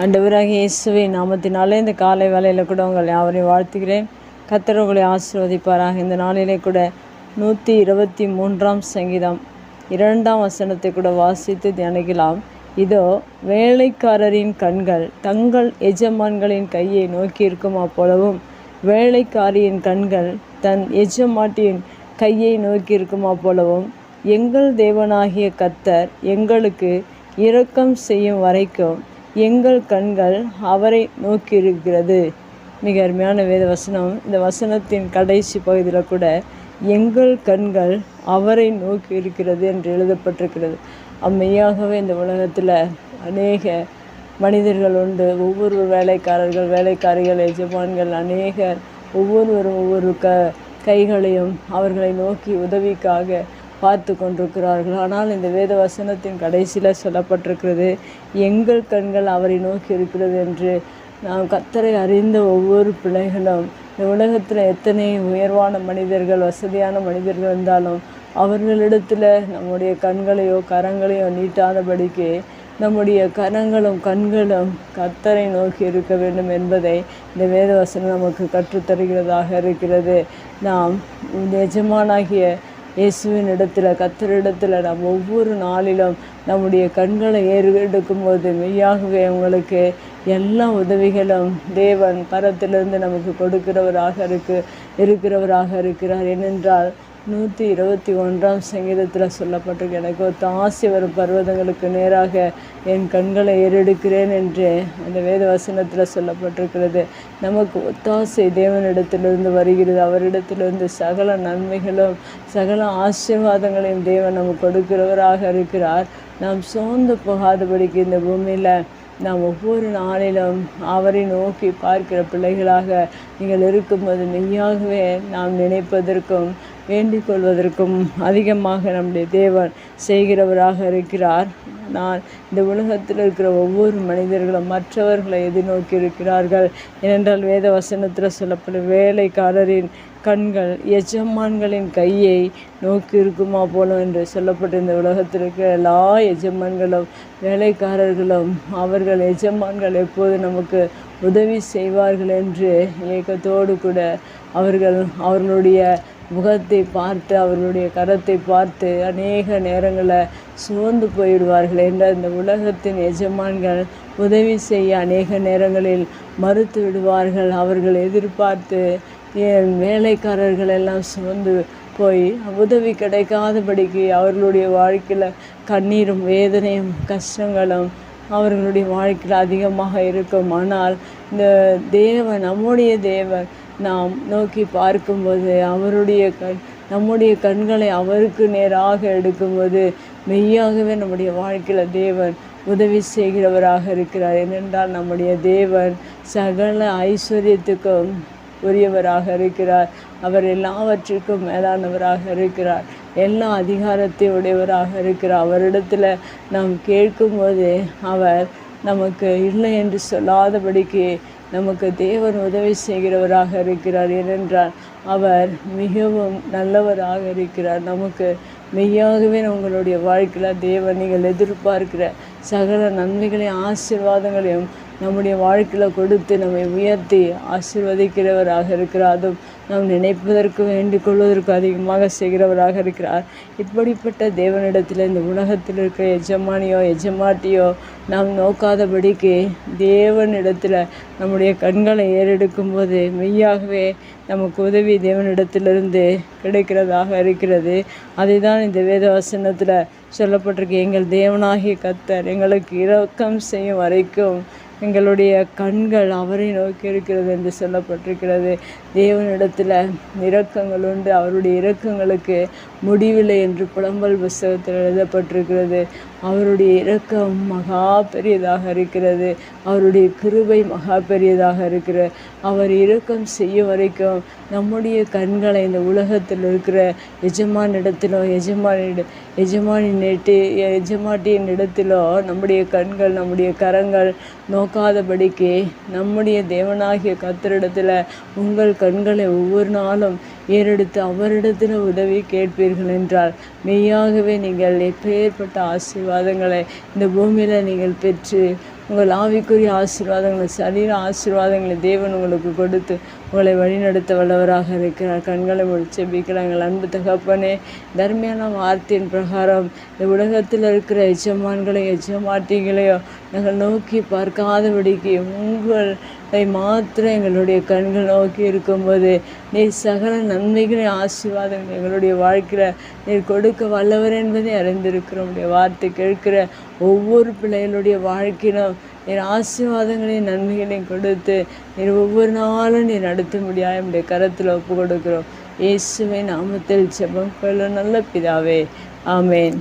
ஆண்டவராகிய இயேசுவின் நாமத்தினாலே இந்த காலை வேலையில் கூட உங்கள் யாவரையும் வாழ்த்துகிறேன். கத்தர் உங்களை ஆசீர்வதிப்பாராக. இந்த நாளிலே கூட நூற்றி இருபத்தி மூன்றாம் சங்கீதம் இரண்டாம் வசனத்தை கூட வாசித்து தியானிக்கலாம். இதோ வேலைக்காரரின் கண்கள் தங்கள் எஜமான்களின் கையை நோக்கி இருக்குமா போலவும் வேலைக்காரியின் கண்கள் தன் எஜமாட்டியின் கையை நோக்கி இருக்குமா போலவும் எங்கள் தேவனாகிய கத்தர் எங்களுக்கு இரக்கம் செய்யும் வரைக்கும் எங்கள் கண்கள் அவரை நோக்கியிருக்கிறது. மிக அருமையான வேத வசனம். இந்த வசனத்தின் கடைசி பகுதியில் கூட எங்கள் கண்கள் அவரை நோக்கி இருக்கிறது என்று எழுதப்பட்டிருக்கிறது. அம்மையாகவே இந்த உலகத்தில் அநேக மனிதர்கள் உண்டு. ஒவ்வொரு வேலைக்காரர்கள் வேலைக்காரிகள் எஜமான்கள் அநேகர் ஒவ்வொருவரும் ஒவ்வொரு க கைகளையும் அவர்களை நோக்கி உதவிக்காக பார்த்து கொண்டிருக்கிறார்கள். ஆனால் இந்த வேத வசனத்தின் கடைசியில் சொல்லப்பட்டிருக்கிறது எங்கள் கண்கள் அவரை நோக்கி இருக்கிறது என்று. நாம் கத்தரை அறிந்த ஒவ்வொரு பிள்ளைகளும் இந்த உலகத்தில் எத்தனை உயர்வான மனிதர்கள் வசதியான மனிதர்கள் இருந்தாலும் அவர்களிடத்தில் நம்முடைய கண்களையோ கரங்களையோ நீட்டாதபடிக்கு நம்முடைய கரங்களும் கண்களும் கத்தரை நோக்கி இருக்க வேண்டும் என்பதை இந்த வேதவசனம் நமக்கு கற்றுத்தருகிறதாக இருக்கிறது. நாம் எஜமானாகிய இயேசுவின் இடத்துல கத்தரிடத்தில் நாம் ஒவ்வொரு நாளிலும் நம்முடைய கண்களை ஏறு எடுக்கும்போது மெய்யாகவே உங்களுக்கு எல்லா உதவிகளும் தேவன் பரத்திலிருந்து நமக்கு கொடுக்கிறவராக இருக்கு இருக்கிறவராக இருக்கிறார். ஏனென்றால் நூற்றி இருபத்தி ஒன்றாம் சங்கீதத்தில் சொல்லப்பட்டிருக்கு. எனக்கு ஒத்த ஆசை வரும் பர்வதங்களுக்கு நேராக என் கண்களை ஏறெடுக்கிறேன் என்று அந்த வேத வசனத்தில் சொல்லப்பட்டிருக்கிறது. நமக்கு ஒத்தாசை தேவனிடத்திலிருந்து வருகிறது. அவரிடத்திலிருந்து சகல நன்மைகளும் சகல ஆசீர்வாதங்களையும் தேவன் நமக்கு கொடுக்கிறவராக இருக்கிறார். நாம் சோர்ந்து போகாதபடிக்கு இந்த பூமியில் நாம் ஒவ்வொரு நாளிலும் அவரை நோக்கி பார்க்கிற பிள்ளைகளாக நீங்கள் இருக்கும்போது மெய்யாகவே நாம் நினைப்பதற்கும் வேண்டிக் கொள்வதற்கும் அதிகமாக நம்முடைய தேவன் செய்கிறவராக இருக்கிறார். நான் இந்த உலகத்தில் இருக்கிற ஒவ்வொரு மனிதர்களும் மற்றவர்களை எதிர்நோக்கி இருக்கிறார்கள். ஏனென்றால் வேத வசனத்தில் சொல்லப்படும் வேலைக்காரரின் கண்கள் எஜமான்களின் கையை நோக்கி இருக்குமா போலும் என்று சொல்லப்பட்ட இந்த உலகத்தில் இருக்கிற எல்லா எஜமான்களும் வேலைக்காரர்களும் அவர்கள் எஜமான்கள் எப்போது நமக்கு உதவி செய்வார்கள் என்று ஏக்கத்தோடு கூட அவர்கள் அவர்களுடைய முகத்தை பார்த்து அவர்களுடைய கரத்தை பார்த்து அநேக நேரங்களில் சோர்ந்து போயிடுவார்கள் என்ற இந்த உலகத்தின் எஜமான்கள் உதவி செய்ய அநேக நேரங்களில் மறுத்து விடுவார்கள். அவர்கள் எதிர்பார்த்து என் வேலைக்காரர்கள் எல்லாம் சுமந்து போய் உதவி கிடைக்காதபடிக்கு அவர்களுடைய வாழ்க்கையில் கண்ணீரும் வேதனையும் கஷ்டங்களும் அவர்களுடைய வாழ்க்கையில் அதிகமாக இருக்கும். ஆனால் இந்த தேவன் நம்முடைய தேவன் நாம் நோக்கி பார்க்கும்போது அவருடைய கண் நம்முடைய கண்களை அவருக்கு நேராக எடுக்கும்போது மெய்யாகவே நம்முடைய வாழ்க்கையில் தேவன் உதவி செய்கிறவராக இருக்கிறார். ஏனென்றால் நம்முடைய தேவன் சகல ஐஸ்வர்யத்துக்கும் உரியவராக இருக்கிறார். அவர் எல்லாவற்றிற்கும் மேலானவராக இருக்கிறார். எல்லா அதிகாரத்தை உடையவராக இருக்கிறார். அவரிடத்தில் நாம் கேட்கும்போது அவர் நமக்கு இல்லை என்று சொல்லாதபடிக்கு நமக்கு தேவன் உதவி செய்கிறவராக இருக்கிறார். ஏனென்றால் அவர் மிகவும் நல்லவராக இருக்கிறார். நமக்கு மெய்யாகவே உங்களுடைய வாழ்க்கையில் தேவன் நீங்கள் எதிர்பார்க்கிற சகல நன்மைகளையும் ஆசீர்வாதங்களையும் நம்முடைய வாழ்க்கையில் கொடுத்து நம்மை உயர்த்தி ஆசிர்வதிக்கிறவராக இருக்கிறார். அதுவும் நாம் நினைப்பதற்கு வேண்டிக் கொள்வதற்கு அதிகமாக செய்கிறவராக இருக்கிறார். இப்படிப்பட்ட தேவனிடத்தில் இந்த உலகத்தில் இருக்கிற எஜமானியோ எஜமாட்டியோ நாம் நோக்காதபடிக்கு தேவனிடத்தில் நம்முடைய கண்களை ஏறெடுக்கும் போது மெய்யாகவே நமக்கு உதவி தேவனிடத்திலிருந்து கிடைக்கிறதாக இருக்கிறது. அதை தான் இந்த வேத வசனத்தில் சொல்லப்பட்டிருக்கு. எங்கள் தேவனாகிய கத்தர் எங்களுக்கு இரக்கம் செய்யும் வரைக்கும் எங்களுடைய கண்கள் அவரை நோக்கி இருக்கிறது என்று சொல்லப்பட்டிருக்கிறது. தேவனிடத்தில் இரக்கங்கள் உண்டு. அவருடைய இரக்கங்களுக்கு முடிவில்லை என்று புலம்பல் புஸ்தகத்தில் எழுதப்பட்டிருக்கிறது. அவருடைய இரக்கம் மகா பெரியதாக இருக்கிறது. அவருடைய கிருபை மகா பெரியதாக இருக்கிறது. அவர் இரக்கம் செய்யும் வரைக்கும் நம்முடைய கண்களை இந்த உலகத்தில் இருக்கிற எஜமானிடத்திலோ எஜமானிட எஜமானின் நேட்டு எஜமாட்டியின் இடத்திலோ நம்முடைய கண்கள் நம்முடைய கரங்கள் நோக்க பார்க்காதபடிக்கு நம்முடைய தேவனாகிய கத்தரிடத்தில் உங்கள் கண்களை ஒவ்வொரு நாளும் ஏறெடுத்து அவரிடத்தில் உதவி கேட்பீர்கள் என்றால் மெய்யாகவே நீங்கள் எப்பேற்பட்ட ஆசீர்வாதங்களை இந்த பூமியில் நீங்கள் பெற்று உங்கள் ஆவிக்குரிய ஆசீர்வாதங்களை சரீர ஆசீர்வாதங்களை தேவன் உங்களுக்கு கொடுத்து உங்களை வழிநடத்த வல்லவராக இருக்கிறார். கண்களை முடிச்சு எங்கள் அன்பு தகப்பனே தர்மியான வார்த்தையின் பிரகாரம் இந்த உலகத்தில் இருக்கிற எஜமான்களையும் எஜமாட்டிகளையோ நாங்கள் நோக்கி பார்க்காதபடிக்கு உங்களை மாத்திரம் எங்களுடைய கண்கள் நோக்கி இருக்கும்போது நீ சகல நன்மைகளை ஆசீர்வாதங்கள் எங்களுடைய வாழ்க்கையில் நீர் கொடுக்க வல்லவர் என்பதை அறிந்திருக்கிறோம். வார்த்தை கேட்கிற ஒவ்வொரு பிள்ளைகளுடைய வாழ்க்கையிலும் நீர் ஆசீர்வாதங்களையும் நன்மைகளையும் கொடுத்து நீர் ஒவ்வொரு நாளும் நீ நடத்த முடியாது என்னுடைய கரத்தில் ஒப்பு கொடுக்குறோம் இயேசுவை நாமத்தில் செபம் கொள்ள நல்ல பிதாவே. ஆமேன்.